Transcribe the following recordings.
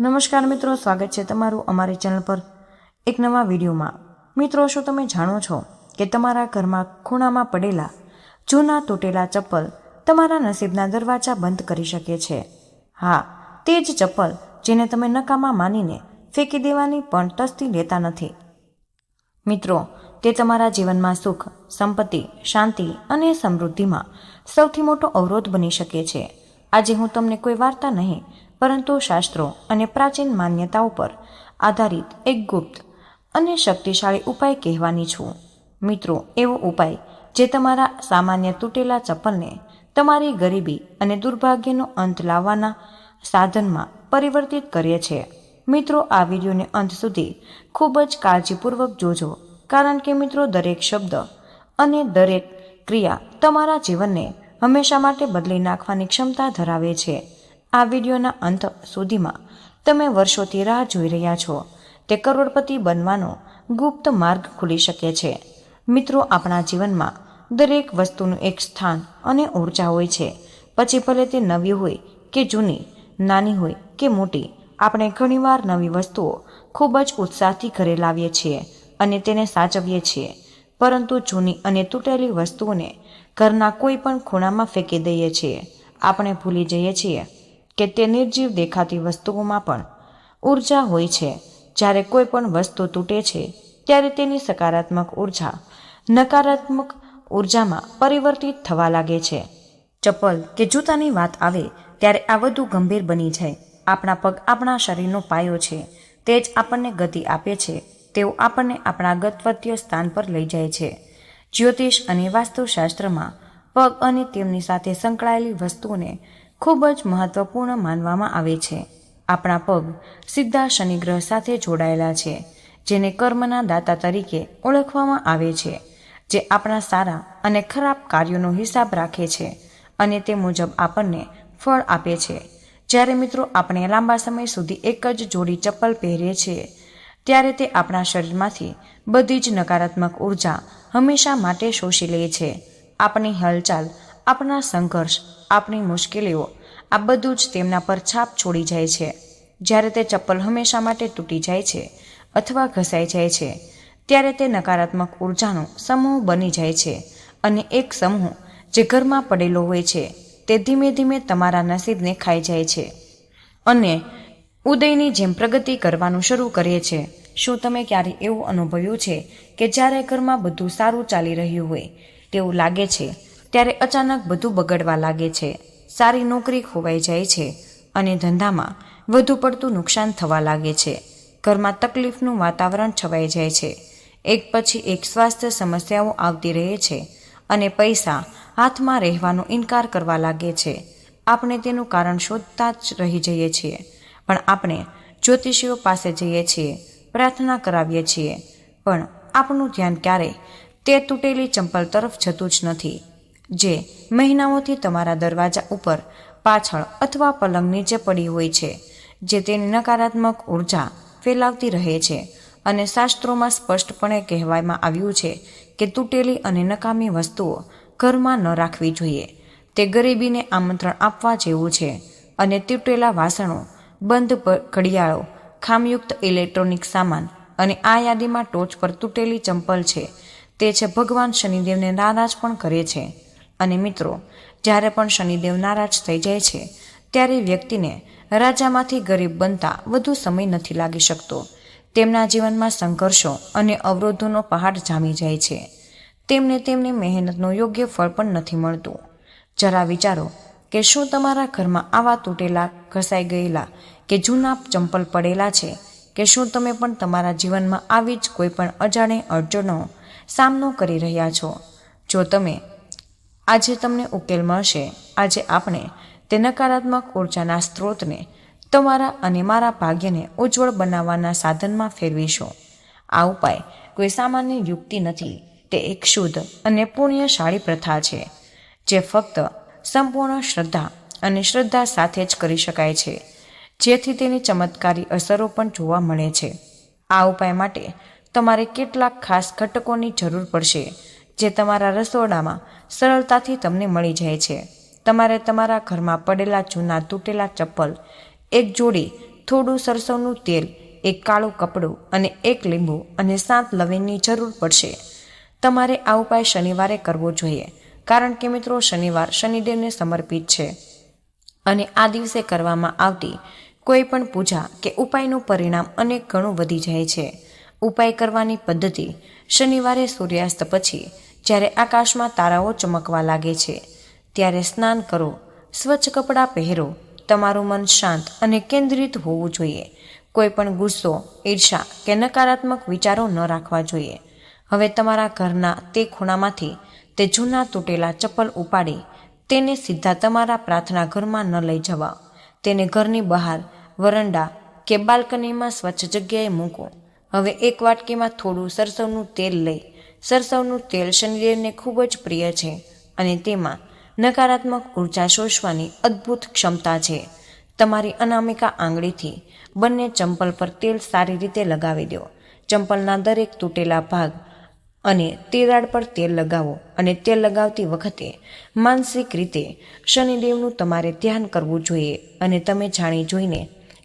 નમસ્કાર મિત્રો, સ્વાગત છે તમારું અમારી ચેનલ પર એક નવા વિડીયોમાં. મિત્રો, શું તમે જાણો છો કે તમારા ઘરમાં ખૂણામાં પડેલા જૂના તૂટેલા ચપ્પલ તમારા નસીબના દરવાજા બંધ કરી શકે છે? હા, તે જ ચપ્પલ જેને તમે નકામા માનીને ફેંકી દેવાની પણ તસ્તી લેતા નથી. મિત્રો, તે તમારા જીવનમાં સુખ, સંપત્તિ, શાંતિ અને સમૃદ્ધિમાં સૌથી મોટો અવરોધ બની શકે છે. આજે હું તમને કોઈ વાર્તા નહીં પરંતુ શાસ્ત્રો અને પ્રાચીન માન્યતાઓ પર આધારિત એક ગુપ્ત અને શક્તિશાળી ઉપાય કહેવાની છું. મિત્રો, એવો ઉપાય જે તમારા સામાન્ય તૂટેલા ચપ્પલને તમારી ગરીબી અને દુર્ભાગ્યનો અંત લાવવાના સાધનમાં પરિવર્તિત કરે છે. મિત્રો, આ વિડીયોને અંત સુધી ખૂબ જ કાળજીપૂર્વક જોજો, કારણ કે મિત્રો, દરેક શબ્દ અને દરેક ક્રિયા તમારા જીવનને હંમેશા માટે બદલી નાખવાની ક્ષમતા ધરાવે છે. આ વિડીયોના અંત સુધીમાં તમે વર્ષોથી રાહ જોઈ રહ્યા છો. તે કરોડપતિ બનવાનો ગુપ્ત માર્ગ ખુલી શકે છે. મિત્રો, આપણા જીવનમાં દરેક વસ્તુનું એક સ્થાન અને ઊર્જા હોય છે. પછી ભલે તે નવી હોય કે જૂની, નાની હોય કે મોટી, આપણે ઘણીવાર નવી વસ્તુઓ ખૂબ જ ઉત્સાહથી ઘરે લાવીએ છીએ અને તેને સાચવીએ છીએ. પરંતુ જૂની અને તૂટેલી વસ્તુઓને ઘરના કોઈ પણ ખૂણામાં ફેંકી દઈએ છીએ. આપણે ભૂલી જઈએ છીએ કે તે નિર્જીવ દેખાતી વસ્તુઓમાં પણ ઊર્જા હોય છે. જ્યારે કોઈ પણ વસ્તુ તૂટે છે, ત્યારે તેની સકારાત્મક ઊર્જા નકારાત્મક ઉર્જામાં પરિવર્તિત થવા લાગે છે. ચપ્પલ કે જૂતાની વાત આવે, ત્યારે આ વધુ ગંભીર બની જાય. આપણા પગ આપણા શરીરનો પાયો છે. તે જ આપણને ગતિ આપે છે. તેઓ આપણને આપણા ગતવત્ય સ્થાન પર લઈ જાય છે. જ્યોતિષ અને વાસ્તુશાસ્ત્રમાં પગ અને તેમની સાથે સંકળાયેલી વસ્તુઓને ખૂબ જ મહત્વપૂર્ણ માનવામાં આવે છે. આપણા પગ સીધા શનિગ્રહ સાથે જોડાયેલા છે, જેને કર્મના દાતા તરીકે ઓળખવામાં આવે છે, જે આપણા સારા અને ખરાબ કાર્યોનો હિસાબ રાખે છે અને તે મુજબ આપણને ફળ આપે છે. જ્યારે મિત્રો આપણે લાંબા સમય સુધી એક જ જોડી ચપ્પલ પહેરીએ છીએ, ત્યારે તે આપણા શરીરમાંથી બધી જ નકારાત્મક ઊર્જા હંમેશા માટે શોષી લે છે. આપણી હલચાલ આપણા સંઘર્ષ આપણી મુશ્કેલીઓ, આ બધું જ તેમના પર છાપ છોડી જાય છે. જ્યારે તે ચપ્પલ હંમેશા માટે તૂટી જાય છે અથવા ઘસાઈ જાય છે, ત્યારે તે નકારાત્મક ઉર્જાનો સમૂહ બની જાય છે અને એક સમૂહ જે ઘરમાં પડેલો હોય છે, તે ધીમે ધીમે તમારા નસીબને ખાઈ જાય છે. અને ઉદયની જેમ પ્રગતિ કરવાનું શરૂ કરે છે. શું તમે ક્યારે એવું અનુભવ્યું છે કે જ્યારે ઘરમાં બધું સારું ચાલી રહ્યું હોય, તેવું લાગે છે ત્યારે અચાનક બધું બગડવા લાગે છે. સારી નોકરી ખોવાઈ જાય છે અને ધંધામાં વધુ પડતું નુકસાન થવા લાગે છે. ઘરમાં તકલીફનું વાતાવરણ છવાઈ જાય છે. એક પછી એક સ્વાસ્થ્ય સમસ્યાઓ આવતી રહે છે અને પૈસા હાથમાં રહેવાનો ઇનકાર કરવા લાગે છે. આપણે તેનું કારણ શોધતા જ રહી જઈએ છીએ. પણ આપણે જ્યોતિષીઓ પાસે જઈએ છીએ, પ્રાર્થના કરાવીએ છીએ. પણ આપણું ધ્યાન ક્યારેય તે તૂટેલી ચંપલ તરફ જતું જ નથી. જે મહિનાઓથી તમારા દરવાજા ઉપર પાછળ અથવા પલંગ નીચે પડી હોય છે, જે તેની નકારાત્મક ઊર્જા ફેલાવતી રહે છે. અને શાસ્ત્રોમાં સ્પષ્ટપણે કહેવામાં આવ્યું છે કે તૂટેલી અને નકામી વસ્તુઓ ઘરમાં ન રાખવી જોઈએ. તે ગરીબીને આમંત્રણ આપવા જેવું છે. અને તૂટેલા વાસણો, બંધ ઘડિયાળો, ખામયુક્ત ઇલેક્ટ્રોનિક સામાન અને આ યાદીમાં ટોચ પર તૂટેલી ચંપલ છે. તે છે ભગવાન શનિદેવને નારાજ પણ કરે છે. અને મિત્રો, જ્યારે પણ શનિદેવ નારાજ થઈ જાય છે, ત્યારે વ્યક્તિને રાજામાંથી ગરીબ બનતા વધુ સમય નથી લાગી શકતો. તેમના જીવનમાં સંઘર્ષો અને અવરોધોનો પહાડ જામી જાય છે. તેમને તેમની મહેનતનું યોગ્ય ફળ પણ નથી મળતું. જરા વિચારો કે શું તમારા ઘરમાં આવા તૂટેલા, ઘસાઈ ગયેલા કે જૂના ચંપલ પડેલા છે? કે શું તમે પણ તમારા જીવનમાં આવી જ કોઈ પણ અજાણે અડચણો સામનો કરી રહ્યા છો? જો તમે આજે તમને ઉકેલ મળશે. આજે આપણે તે નકારાત્મક ઉર્જાના સ્ત્રોતને, તમારા અને મારા ભાગ્યને ઉજ્જવળ બનાવવાના સાધનમાં ફેરવીશું. આ ઉપાય કોઈ સામાન્ય યુક્તિ નથી. તે એક શુદ્ધ અને પુણ્યશાળી પ્રથા છે, જે ફક્ત સંપૂર્ણ શ્રદ્ધા અને શ્રદ્ધા સાથે જ કરી શકાય છે, જેથી તેની ચમત્કારી અસરો પણ જોવા મળે છે. આ ઉપાય માટે તમારે કેટલાક ખાસ ઘટકોની જરૂર પડશે. જે તમારા રસોડામાં સરળતાથી તમને મળી જાય છે. તમારે તમારા ઘરમાં પડેલા જૂના તૂટેલા ચપ્પલ, એક જોડી થોડું સરસવનું તેલ, એક કાળું કપડું અને એક લીંબુ અને સાત લવિંગની જરૂર પડશે. તમારે આ ઉપાય શનિવારે કરવો જોઈએ, કારણ કે મિત્રો શનિવાર શનિદેવને સમર્પિત છે. અને આ દિવસે કરવામાં આવતી કોઈ પણ પૂજા કે ઉપાયનું પરિણામ અનેક ગણું વધી જાય છે. ઉપાય કરવાની પદ્ધતિ શનિવારે સૂર્યાસ્ત પછી જ્યારે આકાશમાં તારાઓ ચમકવા લાગે છે, ત્યારે સ્નાન કરો, સ્વચ્છ કપડાં પહેરો, તમારું મન શાંત અને કેન્દ્રિત હોવું જોઈએ. કોઈ પણ ગુસ્સો ઈર્ષા કે નકારાત્મક વિચારો ન રાખવા જોઈએ. હવે તમારા ઘરના તે ખૂણામાંથી તે જૂના તૂટેલા ચપ્પલ ઉપાડી તેને સીધા તમારા પ્રાર્થના ઘરમાં ન લઈ જવા. તેને ઘરની બહાર, વરંડા કે બાલ્કનીમાં સ્વચ્છ જગ્યાએ મૂકો. હવે એક વાટકીમાં થોડું સરસવનું તેલ લઈ. સરસવનું તેલ શનિદેવને ખૂબ જ પ્રિય છે અને તેમાં નકારાત્મક ઊર્જા શોષવાની અદ્ભુત ક્ષમતા છે. તમારી અનામિકા આંગળીથી બંને ચંપલ પર તેલ સારી રીતે લગાવી દો. ચંપલના દરેક તૂટેલા ભાગ અને તિરાડ પર તેલ લગાવો અને તેલ લગાવતી વખતે માનસિક રીતે શનિદેવનું તમારે ધ્યાન કરવું જોઈએ અને તમે જાણી જોઈને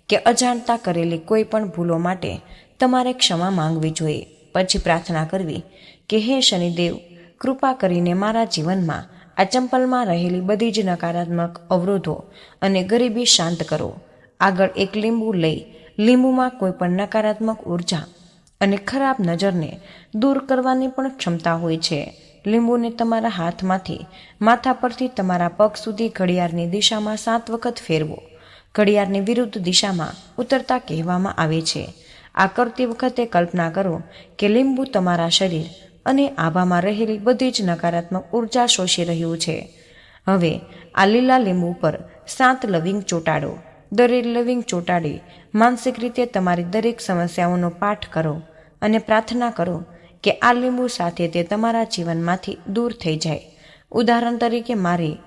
કે અજાણતા કરેલી કોઈ પણ ભૂલો માટે તમારે ક્ષમા માંગવી જોઈએ. પછી પ્રાર્થના કરવી કે, હે શનિદેવ, કૃપા કરીને મારા જીવનમાં આ ચંપલમાં રહેલી બધી જ નકારાત્મક અવરોધો અને ગરીબી શાંત કરો. આગળ એક લીંબુ લઈ, લીંબુમાં કોઈ પણ નકારાત્મક ઊર્જા અને ખરાબ નજરને દૂર કરવાની પણ ક્ષમતા હોય છે. લીંબુને તમારા હાથમાંથી, માથા પરથી તમારા પગ સુધી ઘડિયાળની દિશામાં સાત વખત ફેરવો. ઘડિયાળની વિરુદ્ધ દિશામાં ઉતરતા કહેવામાં આવે છે. આ કરતી વખતે કલ્પના કરો કે લીંબુ તમારા શરીર અને આભામાં રહેલી બધી જ નકારાત્મક ઊર્જા શોષી રહ્યું છે. હવે આ લીલા લીંબુ પર સાત લવિંગ ચોંટાડો. દરેક લવિંગ ચોંટાડી માનસિક રીતે તમારી દરેક સમસ્યાઓનો પાઠ કરો અને પ્રાર્થના કરો કે આ લીંબુ સાથે તે તમારા જીવનમાંથી દૂર થઈ જાય. ઉદાહરણ તરીકે મારી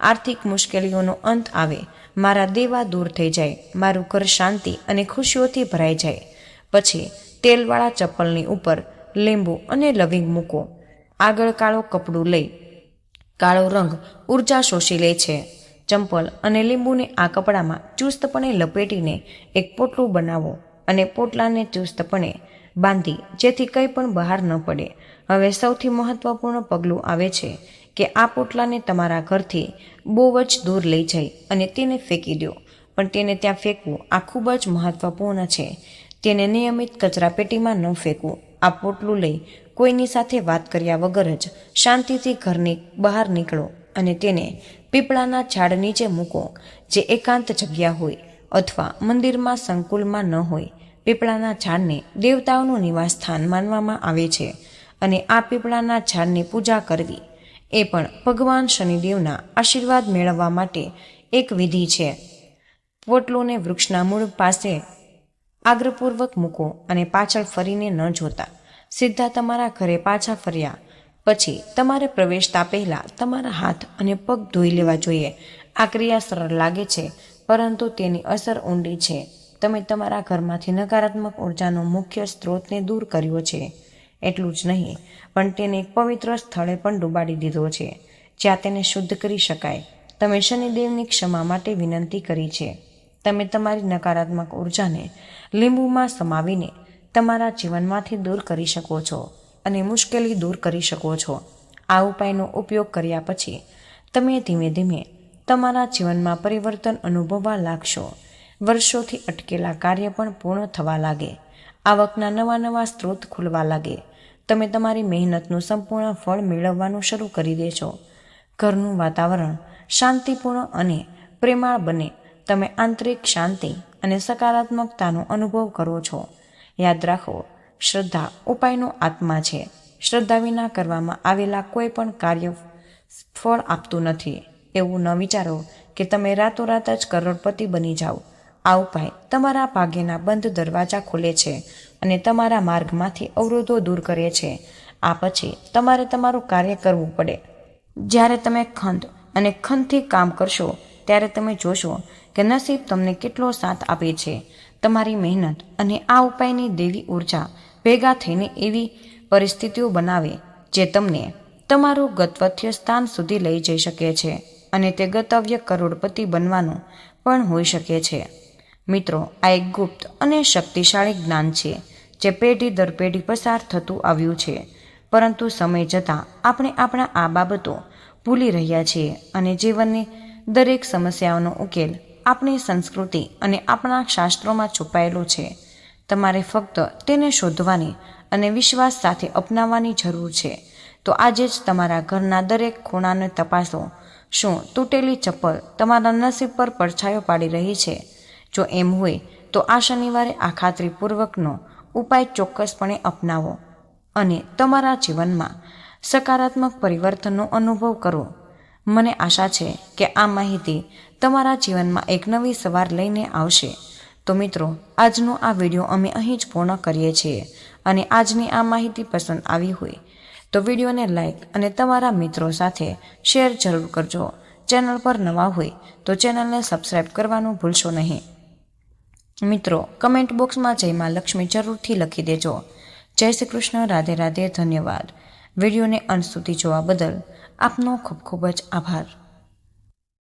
આર્થિક મુશ્કેલીઓનો અંત આવે, મારા દેવા દૂર થઈ જાય, મારું ઘર શાંતિ અને ખુશીઓથી ભરાઈ જાય. પછી તેલવાળા ચપ્પલની ઉપર લીંબુ અને લવિંગ મૂકો. આગળ કાળો કપડું લઈ કાળો રંગ ઊર્જા શોષી લે છે. ચંપલ અને લીંબુને આ કપડામાં ચુસ્તપણે લપેટીને એક પોટલું બનાવો અને પોટલાને ચુસ્તપણે બાંધી જેથી કંઈ પણ બહાર ન પડે. હવે સૌથી મહત્વપૂર્ણ પગલું આવે છે કે આ પોટલાને તમારા ઘરથી બહુ જ દૂર લઈ જાય અને તેને ફેંકી દો. પણ તેને ત્યાં ફેંકવું આ ખૂબ જ મહત્વપૂર્ણ છે. તેને નિયમિત કચરાપેટીમાં ન ફેંકવું. આ પોટલું લઈ કોઈની સાથે વાત કર્યા વગર જ શાંતિથી ઘરની બહાર નીકળો અને તેને પીપળાના ઝાડ નીચે મૂકો, જે એકાંત જગ્યા હોય અથવા મંદિરમાં સંકુલમાં ન હોય. પીપળાના ઝાડને દેવતાઓનું નિવાસ સ્થાન માનવામાં આવે છે અને આ પીપળાના ઝાડની પૂજા કરવી એ પણ ભગવાન શનિદેવના આશીર્વાદ મેળવવા માટે એક વિધિ છે. પોટલોને વૃક્ષના મૂળ પાસે આગ્રપૂર્વક મૂકો અને પાછળ ફરીને ન જોતા. સીધા તમારા ઘરે પાછા ફર્યા. પછી તમારે પ્રવેશતા પહેલાં તમારા હાથ અને પગ ધોઈ લેવા જોઈએ. આ ક્રિયા સરળ લાગે છે, પરંતુ તેની અસર ઊંડી છે. તમે તમારા ઘરમાંથી નકારાત્મક ઉર્જાનો મુખ્ય સ્ત્રોતને દૂર કર્યો છે. એટલું જ નહીં, પણ તેને એક પવિત્ર સ્થળે પણ ડૂબાડી દીધો છે, જ્યાં તેને શુદ્ધ કરી શકાય. તમે શનિદેવની ક્ષમા માટે વિનંતી કરી છે. તમે તમારી નકારાત્મક ઉર્જાને લીંબુમાં સમાવીને તમારા જીવનમાંથી દૂર કરી શકો છો અને મુશ્કેલી દૂર કરી શકો છો. આ ઉપાયનો ઉપયોગ કર્યા પછી તમે ધીમે ધીમે તમારા જીવનમાં પરિવર્તન અનુભવવા લાગશો. વર્ષોથી અટકેલા કાર્ય પણ પૂર્ણ થવા લાગે. આવકના નવા નવા સ્ત્રોત ખુલવા લાગે. તમે તમારી મહેનતનું સંપૂર્ણ ફળ મેળવવાનું શરૂ કરી દેશો. ઘરનું વાતાવરણ શાંતિપૂર્ણ અને પ્રેમાળ બને તમે આંતરિક શાંતિ અને સકારાત્મકતાનો અનુભવ કરો છો. યાદ રાખો, શ્રદ્ધા ઉપાયનો આત્મા છે. શ્રદ્ધા વિના કરવામાં આવેલા કોઈ પણ કાર્ય ફળ આપતું નથી. એવું ન વિચારો કે તમે રાતોરાત જ કરોડપતિ બની જાઓ. આ ઉપાય તમારા ભાગ્યના બંધ દરવાજા ખોલે છે અને તમારા માર્ગમાંથી અવરોધો દૂર કરે છે. આ પછી તમારે તમારું કાર્ય કરવું પડે. જ્યારે તમે ખંત અને ખંતથી કામ કરશો ત્યારે તમે જોશો કે નસીબ તમને કેટલો સાથ આપે છે. તમારી મહેનત અને આ ઉપાયની દેવી ઊર્જા ભેગા થઈને એવી પરિસ્થિતિઓ બનાવે જે તમને તમારું ગતવથ્ય સ્થાન સુધી લઈ જઈ શકે છે અને તે ગતવ્ય કરોડપતિ બનવાનું પણ હોઈ શકે છે. મિત્રો, આ એક ગુપ્ત અને શક્તિશાળી જ્ઞાન છે જે પેઢી દર પેઢી પસાર થતું આવ્યું છે. પરંતુ સમય જતાં આપણે આપણા આ બાબતો ભૂલી રહ્યા છીએ અને જીવનની દરેક સમસ્યાઓનો ઉકેલ આપણી સંસ્કૃતિ અને આપણા શાસ્ત્રોમાં છુપાયેલો છે. તમારે ફક્ત તેને શોધવાની અને વિશ્વાસ સાથે અપનાવવાની જરૂર છે. તો આજે જ તમારા ઘરના દરેક ખૂણાને તપાસો. શું તૂટેલી ચપ્પલ તમારા નસીબ પર પડછાયો પાડી રહી છે? જો એમ હોય, તો આ શનિવારે આ ખાતરીપૂર્વકનો ઉપાય ચોક્કસપણે અપનાવો અને તમારા જીવનમાં સકારાત્મક પરિવર્તનનો અનુભવ કરો. મને આશા છે કે આ માહિતી તમારા જીવનમાં એક નવી સવાર લઈને આવશે. તો મિત્રો, આજનો આ વીડિયો અમે અહીં જ પૂર્ણ કરીએ છીએ અને આજની આ માહિતી પસંદ આવી હોય તો વિડીયોને લાઈક અને તમારા મિત્રો સાથે શેર જરૂર કરજો. ચેનલ પર નવા હોય તો ચેનલને સબસ્ક્રાઈબ કરવાનું ભૂલશો નહીં. મિત્રો, કમેન્ટ બોક્સમાં જયમાં લક્ષ્મી જરૂરથી લખી દેજો. જય શ્રી કૃષ્ણ, રાધે રાધે, ધન્યવાદ. વિડીયોને અંત સુધી જોવા બદલ આપનો ખૂબ ખૂબ જ આભાર.